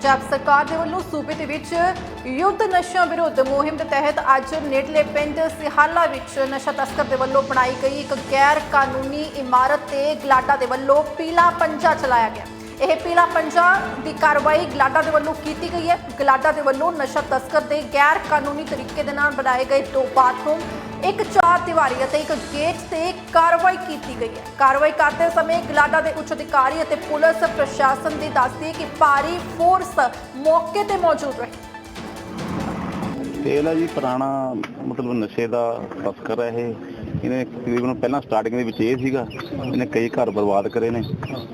ਪੰਜਾਬ ਸਰਕਾਰ ਦੇ ਵੱਲੋਂ ਸੂਬੇ ਦੇ ਵਿੱਚ ਯੁੱਧ ਨਸ਼ਿਆਂ ਵਿਰੁੱਧ ਮੁਹਿੰਮ ਦੇ ਤਹਿਤ ਅੱਜ ਨੇੜਲੇ ਪਿੰਡ ਸਿਹਾਲਾ ਵਿੱਚ ਨਸ਼ਾ ਤਸਕਰ ਦੇ ਵੱਲੋਂ ਬਣਾਈ ਗਈ ਇੱਕ ਗੈਰ ਕਾਨੂੰਨੀ ਇਮਾਰਤ ਤੇ ਗਲਾਡਾ ਦੇ ਵੱਲੋਂ ਪੀਲਾ ਪੰਜਾ ਚਲਾਇਆ ਗਿਆ। ਇਹ ਪੀਲਾ ਪੰਜਾ ਦੀ ਕਾਰਵਾਈ ਗਲਾਡਾ ਦੇ ਵੱਲੋਂ ਕੀਤੀ ਗਈ ਹੈ। ਗਲਾਡਾ ਦੇ ਵੱਲੋਂ ਨਸ਼ਾ ਤਸਕਰ ਦੇ ਗੈਰ ਕਾਨੂੰਨੀ ਤਰੀਕੇ ਦੇ ਨਾਲ ਬਣਾਏ ਗਏ ਦੋ ਬਾਥਰੂਮ ਇੱਕ ਚਾਰ ਦੀਵਾਰੀ ਅਤੇ ਇੱਕ ਗੇਟ ਤੇ ਕਾਰਵਾਈ ਕੀਤੀ ਗਈ ਹੈ। ਕਾਰਵਾਈ ਕਰਦੇ ਸਮੇਂ ਗਲਾਡਾ ਦੇ ਉੱਚ ਅਧਿਕਾਰੀ ਅਤੇ ਪੁਲਿਸ ਪ੍ਰਸ਼ਾਸਨ ਦੀ ਦੱਸਦੀ ਹੈ ਕਿ ਭਾਰੀ ਫੋਰਸ ਮੌਕੇ ਤੇ ਮੌਜੂਦ ਰਹੀ। ਤੇਲ ਆ ਜੀ, ਪੁਰਾਣਾ ਮਤਲਬ ਨਸ਼ੇ ਦਾ ਤਸਕਰ ਹੈ ਇਹ। ਇਹਨੇ ਤਕਰੀਬਨ ਪਹਿਲਾਂ ਸਟਾਰਟਿੰਗ ਦੇ ਵਿੱਚ ਇਹ ਸੀਗਾ, ਇਹਨੇ ਕਈ ਘਰ ਬਰਬਾਦ ਕਰੇ ਨੇ।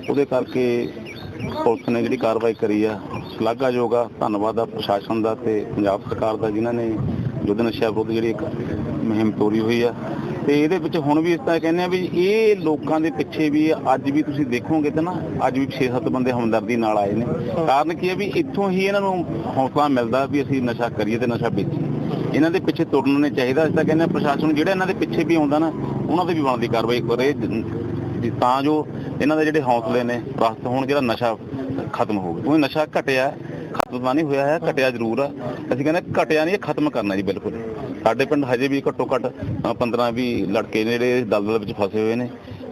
ਉਹਦੇ ਕਰਕੇ ਪੁਲਿਸ ਨੇ ਜਿਹੜੀ ਕਾਰਵਾਈ ਕਰੀ ਆ, ਸ਼ਲਾਘਾਯੋਗ ਆ। ਧੰਨਵਾਦ ਆ ਪ੍ਰਸ਼ਾਸਨ ਦਾ ਤੇ ਪੰਜਾਬ ਸਰਕਾਰ ਦਾ ਜਿਨ੍ਹਾਂ ਨੇ ਯੁੱਧ ਨਸ਼ਾ ਵਿਰੁੱਧ ਜਿਹੜੀ ਇੱਕ ਮੁਹਿੰਮ ਤੋਰੀ ਹੋਈ ਆ। ਤੇ ਇਹਦੇ ਵਿੱਚ ਹੁਣ ਵੀ ਇਸ ਤਰ੍ਹਾਂ ਕਹਿੰਦੇ ਆ ਵੀ ਇਹ ਲੋਕਾਂ ਦੇ ਪਿੱਛੇ ਵੀ ਅੱਜ ਵੀ ਤੁਸੀਂ ਦੇਖੋਗੇ ਤਾਂ ਨਾ, ਅੱਜ ਵੀ 6-7 ਬੰਦੇ ਹਮਦਰਦੀ ਨਾਲ ਆਏ ਨੇ। ਕਾਰਨ ਕੀ ਹੈ ਵੀ ਇੱਥੋਂ ਹੀ ਇਹਨਾਂ ਨੂੰ ਹੌਸਲਾ ਮਿਲਦਾ ਵੀ ਅਸੀਂ ਨਸ਼ਾ ਕਰੀਏ ਤੇ ਨਸ਼ਾ ਵੇਚੀਏ। ਇਹਨਾਂ ਦੇ ਪਿੱਛੇ ਤੁਰਨ ਨੇ ਚਾਹੀਦਾ ਅਸੀਂ ਤਾਂ ਕਹਿੰਦੇ ਪ੍ਰਸ਼ਾਸਨ ਜਿਹੜਾ ਇਹਨਾਂ ਦੇ ਪਿੱਛੇ ਵੀ ਆਉਂਦਾ ਨਾ, ਉਹਨਾਂ ਤੇ ਵੀ ਬਣਦੀ ਕਾਰਵਾਈ ਕਰੇ। ਤਾਂ ਜੋ ਇਹਨਾਂ ਦੇ ਜਿਹੜੇ ਹੌਸਲੇ ਨੇ ਪ੍ਰਸਤ ਹੋਣ, ਜਿਹੜਾ ਨਸ਼ਾ ਖਤਮ ਹੋਵੇ। ਉਹ ਨਸ਼ਾ ਘਟਿਆ ਤਾਂ ਨਹੀਂ ਹੋਇਆ ਹੈ, ਘਟਿਆ ਜ਼ਰੂਰ ਆ। ਅਸੀਂ ਕਹਿੰਦੇ ਘਟਿਆ ਨਹੀਂ, ਇਹ ਖਤਮ ਕਰਨਾ ਜੀ, ਬਿਲਕੁਲ। ਸਾਡੇ ਪਿੰਡ ਹਜੇ ਵੀ ਘੱਟੋ ਘੱਟ 15 20 ਲੜਕੇ ਨੇ ਜਿਹੜੇ ਦਲਦਲ ਵਿੱਚ ਫਸੇ ਹੋਏ ਨੇ।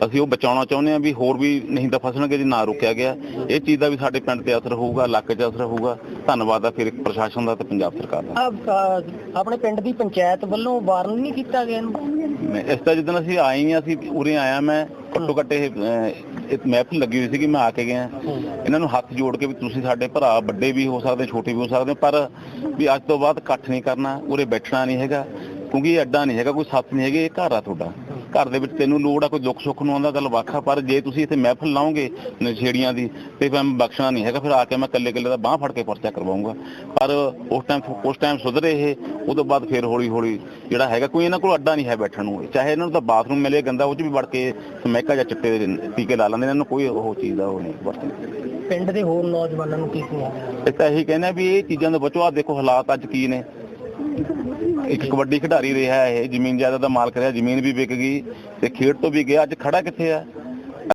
ਅਸੀਂ ਉਹ ਬਚਾਉਣਾ ਚਾਹੁੰਦੇ ਹਾਂ ਵੀ ਹੋਰ ਵੀ ਨਹੀਂ ਤਾਂ ਫਸਣਗੇ ਜੇ ਨਾ ਰੁਕਿਆ ਗਿਆ। ਇਹ ਚੀਜ਼ ਦਾ ਵੀ ਸਾਡੇ ਪਿੰਡ ਤੇ ਅਸਰ ਹੋਊਗਾ ਇਲਾਕੇ 'ਚ ਅਸਰ ਹੋਊਗਾ। ਧੰਨਵਾਦ ਆ ਫਿਰ ਪ੍ਰਸ਼ਾਸਨ ਦਾ ਤੇ ਪੰਜਾਬ ਸਰਕਾਰ ਦਾ। ਆਪਣੇ ਪਿੰਡ ਦੀ ਪੰਚਾਇਤ ਵੱਲੋਂ ਵਾਰਨ ਨਹੀਂ ਕੀਤਾ ਗਿਆ ਇਹਨੂੰ? ਮੈਂ ਇਸ ਤਰ੍ਹਾਂ ਜਿੱਦਣ ਅਸੀਂ ਆਏ ਹਾਂ ਅਸੀਂ ਉਰੇ ਆਇਆ ਮੈਂ ਘੱਟੋ ਘੱਟ ਇਹ ਇੱਕ ਮਹਿਫਿਲ ਲੱਗੀ ਹੋਈ ਸੀ ਕਿ ਮੈਂ ਆ ਕੇ ਗਿਆ। ਇਹਨਾਂ ਨੂੰ ਹੱਥ ਜੋੜ ਕੇ ਵੀ ਤੁਸੀਂ ਸਾਡੇ ਭਰਾ ਵੱਡੇ ਵੀ ਹੋ ਸਕਦੇ ਛੋਟੇ ਵੀ ਹੋ ਸਕਦੇ ਪਰ ਵੀ ਅੱਜ ਤੋਂ ਬਾਅਦ ਇਕੱਠ ਨਹੀਂ ਕਰਨਾ ਉਰੇ ਬੈਠਣਾ ਨਹੀਂ ਹੈਗਾ ਕਿਉਂਕਿ ਇਹ ਅੱਡਾ ਨਹੀਂ ਹੈਗਾ ਕੋਈ ਸੱਤ ਨਹੀਂ ਹੈਗੇ ਇਹ ਘਰ ਆ ਤੁਹਾਡਾ। ਘਰ ਦੇ ਵਿੱਚ ਤੈਨੂੰ ਲੋੜ ਆ ਕੋਈ ਦੁੱਖ ਸੁੱਖ ਨੂੰ ਆਉਂਦਾ ਗੱਲ ਵੱਖ ਪਰ ਜੇ ਤੁਸੀਂ ਇੱਥੇ ਮਹਿਫਿਲ ਲਾਓਗੇ ਨਸ਼ੇੜੀਆਂ ਦੀ ਤੇ ਫਿਰ ਮੈਂ ਬਖਸ਼ਣਾ ਨਹੀਂ ਹੈਗਾ ਫਿਰ ਆ ਕੇ ਮੈਂ ਇਕੱਲੇ ਇਕੱਲੇ ਦਾ ਬਾਹ ਫੜ ਕੇ ਪਰਚਾ ਕਰਵਾਉਂਗਾ। ਪਰ ਉਸ ਟਾਈਮ ਉਸ ਟਾਈਮ ਸੁਧਰੇ ਇਹ ਉਦੋਂ ਬਾਅਦ ਫਿਰ ਹੌਲੀ ਹੌਲੀ ਜਿਹੜਾ ਹੈਗਾ ਕੋਈ ਇਹਨਾਂ ਕੋਲ ਅੱਡਾ ਨਹੀਂ ਹੈ ਬੈਠਣ ਨੂੰ ਚਾਹੇ ਇਹਨਾਂ ਨੂੰ ਤਾਂ ਬਾਥਰੂਮ ਮਿਲੇ ਗੰਦਾ ਉਹ 'ਚ ਵੀ ਵੜ ਕੇ ਸਮੈਕਾ ਜਾਂ ਚਿੱਟੇ ਦੇ ਟੀਕੇ ਲਾ ਲੈਂਦੇ ਇਹਨਾਂ ਨੂੰ ਕੋਈ ਉਹ ਚੀਜ਼ ਦਾ ਉਹ ਨਹੀਂ ਵਰਤਦੇ ਪਿੰਡ ਦੇ ਹੋਰ ਨੌਜਵਾਨਾਂ ਨੂੰ ਕੀ ਸੁਣਾਉਣਾ ਇਹ ਤਾਂ ਇਹੀ ਕਹਿੰਦੇ ਵੀ ਇਹ ਚੀਜ਼ਾਂ ਤੋਂ ਬਚੋ ਆ ਦੇਖੋ ਹਾਲਾਤ ਅੱਜ ਕੀ ਨੇ। ਇੱਕ ਕਬੱਡੀ ਖਿਡਾਰੀ ਰਿਹਾ ਇਹ, ਜ਼ਮੀਨ ਜਾਇਦਾਦ ਦਾ ਮਾਲਕ ਰਿਹਾ, ਜ਼ਮੀਨ ਵੀ ਵਿਕ ਗਈ ਤੇ ਖੇਡ ਤੋਂ ਵੀ ਗਿਆ। ਅੱਜ ਖੜਾ ਕਿੱਥੇ ਆ?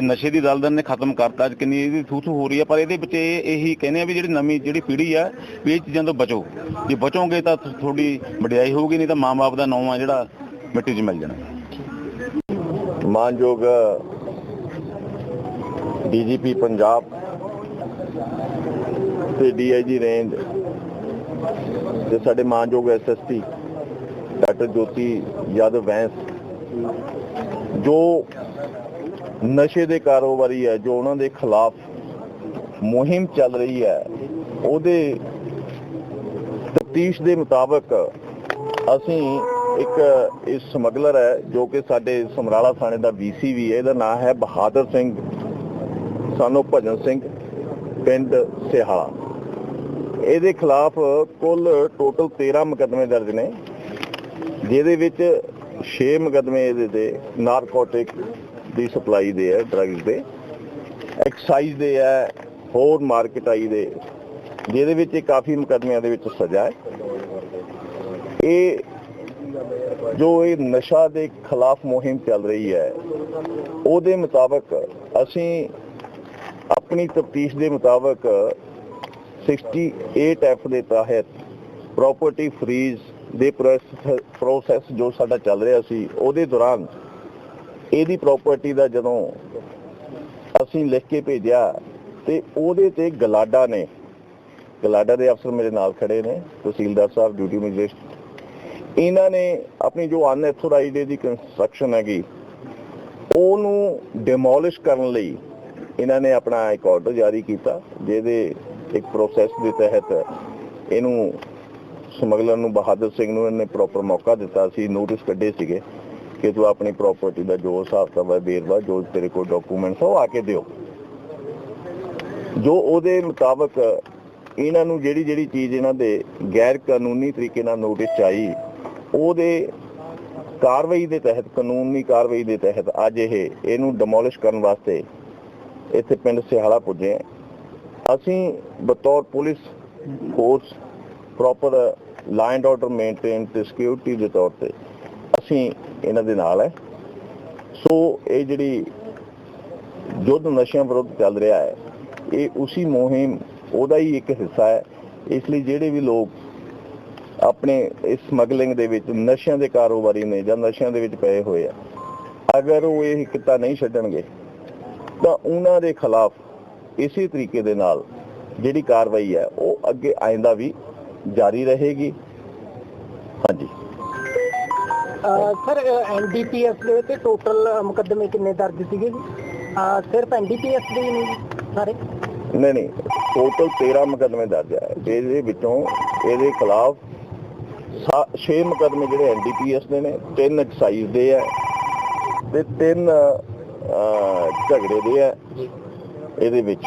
ਨਸ਼ੇ ਦੀ ਦਲਦਲ ਨੇ ਖਤਮ ਕਰਤਾ। ਅੱਜ ਕਿੰਨੀ ਇਹਦੀ ਥੂ ਹੋ ਰਹੀ ਆ, ਪਰ ਇਹਦੇ ਵਿੱਚ ਇਹੀ ਕਹਿੰਦੇ ਆ ਵੀ ਜਿਹੜੀ ਨਵੀਂ ਜਿਹੜੀ ਪੀੜ੍ਹੀ ਆ, ਵੀ ਇਹ ਚੀਜ਼ਾਂ ਤੋਂ ਬਚੋ। ਜੇ ਬਚੋਗੇ ਤਾਂ ਤੁਹਾਡੀ ਵਡਿਆਈ ਹੋਊਗੀ, ਨਹੀਂ ਤਾਂ ਮਾਂ-ਬਾਪ ਦਾ ਨਾਂ ਆ ਜਿਹੜਾ ਮਿੱਟੀ 'ਚ ਮਿਲ ਜਾਣਾ। ਮਾਨਯੋਗ ਡੀਜੀਪੀ ਪੰਜਾਬ ਤੇ ਡੀਆਈਜੀ ਰੇਂਜ ਤੇ ਸਾਡੇ ਮਾਨਯੋਗ ਐਸਐਸਪੀ ਡਾਕਟਰ ਜੋਤੀ ਯਾਦਵ ਵੈਂਸ, ਜੋ ਨਸ਼ੇ ਦੇ ਕਾਰੋਬਾਰੀ ਹੈ, ਜੋ ਉਹਨਾਂ ਦੇ ਖਿਲਾਫ ਮੁਹਿੰਮ ਚੱਲ ਰਹੀ ਹੈ, ਉਹਦੇ ਤਫਤੀਸ਼ ਦੇ ਮੁਤਾਬਕ ਅਸੀਂ ਇੱਕ ਇਸ ਸਮਗਲਰ ਹੈ, ਜੋ ਕਿ ਸਾਡੇ ਸਮਰਾਲਾ ਥਾਣੇ ਦਾ ਵੀਸੀ ਵੀ ਹੈ, ਇਹਦਾ ਨਾਮ ਹੈ ਬਹਾਦਰ ਸਿੰਘ, ਸਾਨੂੰ ਭਜਨ ਸਿੰਘ, ਪਿੰਡ ਸਿਹਾਲਾ। ਇਹਦੇ ਖਿਲਾਫ ਕੁੱਲ ਟੋਟਲ 13 ਮੁਕੱਦਮੇ ਦਰਜ ਨੇ, ਜਿਹਦੇ ਵਿੱਚ 6 ਮੁਕੱਦਮੇ ਇਹਦੇ ਤੇ ਨਾਰਕੋਟਿਕ ਦੀ ਸਪਲਾਈ ਦੇ ਹੈ ਡਰੱਗਸ ਦੇ ਐਕਸਾਈਜ਼ ਦੇ ਹੈ ਹੋਰ ਮਾਰਕੀਟਾਈ ਦੇ, ਜਿਹਦੇ ਵਿੱਚ ਇਹ ਕਾਫੀ ਮੁਕੱਦਮਿਆਂ ਦੇ ਵਿੱਚ ਸਜ਼ਾ ਹੈ। ਇਹ ਜੋ ਇਹ ਨਸ਼ਾ ਦੇ ਖਿਲਾਫ ਮੁਹਿੰਮ ਚੱਲ ਰਹੀ ਹੈ, ਉਹਦੇ ਮੁਤਾਬਕ ਅਸੀਂ ਆਪਣੀ ਤਫਤੀਸ਼ ਦੇ ਮੁਤਾਬਕ 68 ਐਫ ਦੇ ਤਹਿਤ ਪ੍ਰਾਪਰਟੀ ਫਰੀਜ਼ ਦੇ ਪ੍ਰੋਸੈਸ ਜੋ ਸਾਡਾ ਚੱਲ ਰਿਹਾ ਸੀ, ਉਹਦੇ ਦੌਰਾਨ ਇਹਦੀ ਪ੍ਰਾਪਰਟੀ ਦਾ ਜਦੋਂ ਅਸੀਂ ਲਿਖ ਕੇ ਭੇਜਿਆ ਤੇ ਉਹਦੇ ਤੇ ਗਲਾਡਾ ਨੇ, ਗਲਾਡਾ ਦੇ ਅਫਸਰ ਮੇਰੇ ਨਾਲ ਖੜੇ ਨੇ, ਤਹਿਸੀਲਦਾਰ ਸਾਹਿਬ, ਡਿਊਟੀ ਮੈਜਿਸਟ੍ਰੇਟ। ਇਹਨਾਂ ਨੇ ਆਪਣੀ ਜੋ ਅਨਐਥੋਰਾਈਜ਼ਡ ਦੀ ਕੰਸਟਰਕਸ਼ਨ ਹੈਗੀ, ਉਹਨੂੰ ਡਿਮੋਲਿਸ਼ ਕਰਨ ਲਈ ਇਹਨਾਂ ਨੇ ਆਪਣਾ ਇੱਕ ਆਰਡਰ ਜਾਰੀ ਕੀਤਾ, ਜਿਹਦੇ ਇੱਕ ਪ੍ਰੋਸੈਸ ਦੇ ਤਹਿਤ ਇਹਨੂੰ ਸਮਗਲਰ ਨੂੰ ਬਹਾਦਰ ਸਿੰਘ ਨੂੰ ਇਹਨੇ ਪ੍ਰੋਪਰ ਮੌਕਾ ਦਿੱਤਾ ਸੀ ਨੋਟਿਸ ਕੱਢੇ ਸੀਗੇ ਕਿ ਤੂੰ ਆਪਣੀ ਪ੍ਰਾਪਰਟੀ ਦਾ ਜੋ ਹਿਸਾਬ ਕਿਤਾਬ ਹੈ ਬੇਰਵਾ ਜੋ ਤੇਰੇ ਕੋਲ ਡਾਕੂਮੈਂਟਸ ਉਹ ਆ ਕੇ ਦਿਓ। ਜੋ ਉਹਦੇ ਮੁਤਾਬਕ ਇਹਨਾਂ ਨੂੰ ਜਿਹੜੀ ਜਿਹੜੀ ਚੀਜ਼ ਇਹਨਾਂ ਦੇ ਗੈਰ ਕਾਨੂੰਨੀ ਤਰੀਕੇ ਨਾਲ ਨੋਟਿਸ ਚਾਈ ਉਹਦੇ ਕਾਰਵਾਈ ਦੇ ਤਹਿਤ, ਕਾਨੂੰਨੀ ਕਾਰਵਾਈ ਦੇ ਤਹਿਤ ਅੱਜ ਇਹ ਇਹਨੂੰ ਡਿਮੋਲਿਸ਼ ਕਰਨ ਵਾਸਤੇ ਇੱਥੇ ਪਿੰਡ ਸਿਹਾਲਾ ਪੁੱਜੇ। ਅਸੀਂ ਬਤੌਰ police force proper line order maintain ਤੇ ਸਿਕਿਉਰਿਟੀ ਦੇ ਤੌਰ ਤੇ ਅਸੀਂ ਇਹਨਾਂ ਦੇ ਨਾਲ ਹੈ। ਸੋ ਇਹ ਜਿਹੜੀ ਯੁੱਧ ਨਸ਼ਿਆਂ ਵਿਰੁੱਧ ਚੱਲ ਰਿਹਾ ਹੈ, ਇਹ ਉਸੇ ਮੁਹਿੰਮ, ਉਹਦਾ ਹੀ ਇੱਕ ਹਿੱਸਾ ਹੈ। ਇਸ ਲਈ ਜਿਹੜੇ ਵੀ ਲੋਕ ਆਪਣੇ ਇਸ ਸਮਗਲਿੰਗ ਦੇ ਵਿੱਚ ਨਸ਼ਿਆਂ ਦੇ ਕਾਰੋਬਾਰੀ ਨੇ ਜਾਂ ਨਸ਼ਿਆਂ ਦੇ ਵਿੱਚ ਪਏ ਹੋਏ ਆ, ਅਗਰ ਉਹ ਇਹ ਕਿੱਤਾ ਨਹੀਂ ਛੱਡਣਗੇ, ਤਾਂ ਉਹਨਾਂ ਦੇ ਖਿਲਾਫ ਇਸੇ ਤਰੀਕੇ ਦੇ ਨਾਲ ਜਿਹੜੀ ਕਾਰਵਾਈ ਹੈ ਉਹ ਅੱਗੇ ਆਇੰਦਾ ਵੀ ਜਾਰੀ ਰਹੇਗੀ। ਹਾਂਜੀ। ਸਰ ਐਨਡੀਪੀਐਸ ਦੇ ਉੱਤੇ ਟੋਟਲ ਮੁਕੱਦਮੇ ਕਿੰਨੇ ਦਰਜ ਸੀਗੇ ਜੀ? ਸਿਰਫ ਐਨਡੀਪੀਐਸ ਦੇ ਹੀ ਨਹੀਂ ਜੀ ਸਾਰੇ? ਨਹੀਂ ਨਹੀਂ ਟੋਟਲ 13 ਮੁਕੱਦਮੇ ਦਰਜ ਹੈ। ਤੇ ਇਹਦੇ ਵਿੱਚੋਂ ਇਹਦੇ ਖਿਲਾਫ 6 ਮੁਕੱਦਮੇ ਜਿਹੜੇ ਐਨਡੀਪੀਐਸ ਦੇ ਨੇ ਤਿੰਨ ਐਕਸਾਈਜ਼ ਦੇ ਹੈ ਤੇ ਤਿੰਨ ਅਹ, ਝਗੜੇ ਦੇ ਹੈ। ਇਹਦੇ ਵਿੱਚ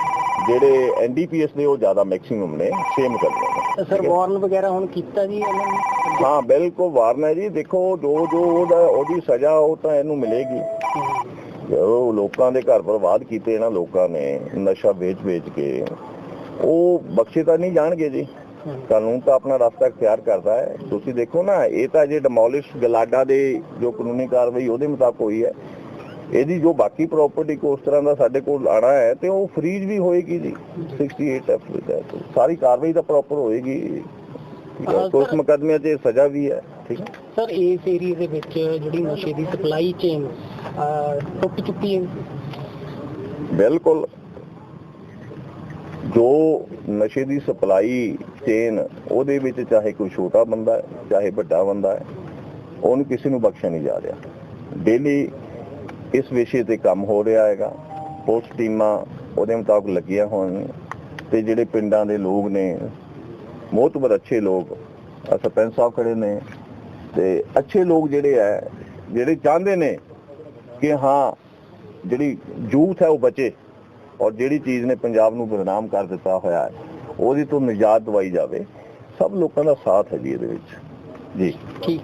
ਜਿਹੜੇ ਐਨਡੀਪੀਐਸ ਦੇ ਉਹ ਜ਼ਿਆਦਾ ਮੈਕਸਿਮਮ ਨੇ 6 ਮੁਕੱਦਮੇ ਨੇ। ਸਰ ਵਾਰਨ ਵਗੈਰਾ ਹੁਣ ਕੀਤਾ ਜੀ ਇਹਨਾਂ ਨੇ? ਹਾਂ ਬਿਲਕੁਲ ਵਾਰਨ ਹੈ ਜੀ। ਦੇਖੋ ਜੋ ਜੋ ਉਹਦਾ ਉਹਦੀ ਸਜ਼ਾ ਉਹ ਤਾਂ ਇਹਨੂੰ ਮਿਲੇਗੀ। ਜੋ ਲੋਕਾਂ ਦੇ ਘਰ ਬਰਬਾਦ ਕੀਤੇ ਇਹਨਾਂ ਲੋਕਾਂ ਨੇ ਨਸ਼ਾ ਵੇਚ-ਵੇਚ ਕੇ। ਉਹ ਬਖਸ਼ੇ ਤਾਂ ਨਹੀਂ ਜਾਣਗੇ ਜੀ। ਕਾਨੂੰਨ ਤਾਂ ਆਪਣਾ ਰਸਤਾ ਅਖਤਿਆਰ ਕਰਦਾ ਹੈ। ਤੁਸੀਂ ਦੇਖੋ ਨਾ ਇਹ ਤਾਂ ਜੇ ਡਿਮੋਲਿਸ਼ ਗਲਾਡਾ ਦੇ ਜੋ ਕਾਨੂੰਨੀ ਕਾਰਵਾਈ ਉਹਦੇ ਮੁਤਾਬਕ ਹੋਈ ਹੈ। ਇਹਦੀ ਜੋ ਬਾਕੀ ਪ੍ਰਾਪਰਟੀ ਕੋ ਉਸ ਤਰ੍ਹਾਂ ਦਾ ਸਾਡੇ ਕੋਲ ਆਣਾ ਹੈ ਤੇ ਉਹ ਫਰੀਜ਼ ਵੀ ਹੋਏਗੀ ਜੀ 68 ਐਫ ਹੈ ਤੇ ਸਾਰੀ ਕਾਰਵਾਈ ਤਾਂ ਪ੍ਰੋਪਰ ਹੋਏਗੀ। ਸਰ। ਮੁਕੱਦਮਿਆਂ 'ਚ ਸਜ਼ਾ ਵੀ ਹੈ ਠੀਕ ਹੈ। ਸਰ ਇਸ ਏਰੀਆ ਦੇ ਵਿੱਚ ਜਿਹੜੀ ਨਸ਼ੇ ਦੀ ਸਪਲਾਈ ਚੇਨ ਟੁੱਟ ਚੁੱਕੀ ਹੈ? ਬਿਲਕੁਲ। ਜੋ ਨਸ਼ੇ ਦੀ ਸਪਲਾਈ ਚੇਨ ਉਹਦੇ ਵਿੱਚ ਚਾਹੇ ਕੋਈ ਛੋਟਾ ਬੰਦਾ ਹੈ ਚਾਹੇ ਵੱਡਾ ਬੰਦਾ ਹੈ ਉਹਨੂੰ ਕਿਸੇ ਨੂੰ ਬਖਸ਼ਿਆ ਨਹੀਂ ਜਾ ਰਿਹਾ। ਡੇਲੀ ਇਸ ਵਿਸ਼ੇ ਤੇ ਕੰਮ ਹੋ ਰਿਹਾ ਹੈਗਾ। ਪੋਸਟ ਟੀਮਾਂ ਉਹਦੇ ਮੁਤਾਬਕ ਲੱਗੀਆਂ ਹੋਣ ਤੇ ਜਿਹੜੇ ਪਿੰਡਾਂ ਦੇ ਲੋਕ ਨੇ ਮੋਤਬਰ ਅੱਛੇ ਲੋਕ ਸਰਪੰਚ ਸਾਹਿਬ ਖੜੇ ਨੇ ਤੇ ਅੱਛੇ ਲੋਕ ਜਿਹੜੇ ਆ, ਜਿਹੜੇ ਚਾਹੁੰਦੇ ਨੇ ਕਿ ਹਾਂ, ਜਿਹੜੀ ਯੂਥ ਹੈ ਉਹ ਬਚੇ ਔਰ ਜਿਹੜੀ ਚੀਜ਼ ਨੇ ਪੰਜਾਬ ਨੂੰ ਬਦਨਾਮ ਕਰ ਦਿੱਤਾ ਹੋਇਆ ਹੈ, ਉਹਦੀ ਤੋਂ ਨਿਜਾਤ ਦਵਾਈ ਜਾਵੇ। ਸਭ ਲੋਕਾਂ ਦਾ ਸਾਥ ਹੈ ਜੀ ਇਹਦੇ ਵਿੱਚ। ਜੀ। ਠੀਕ।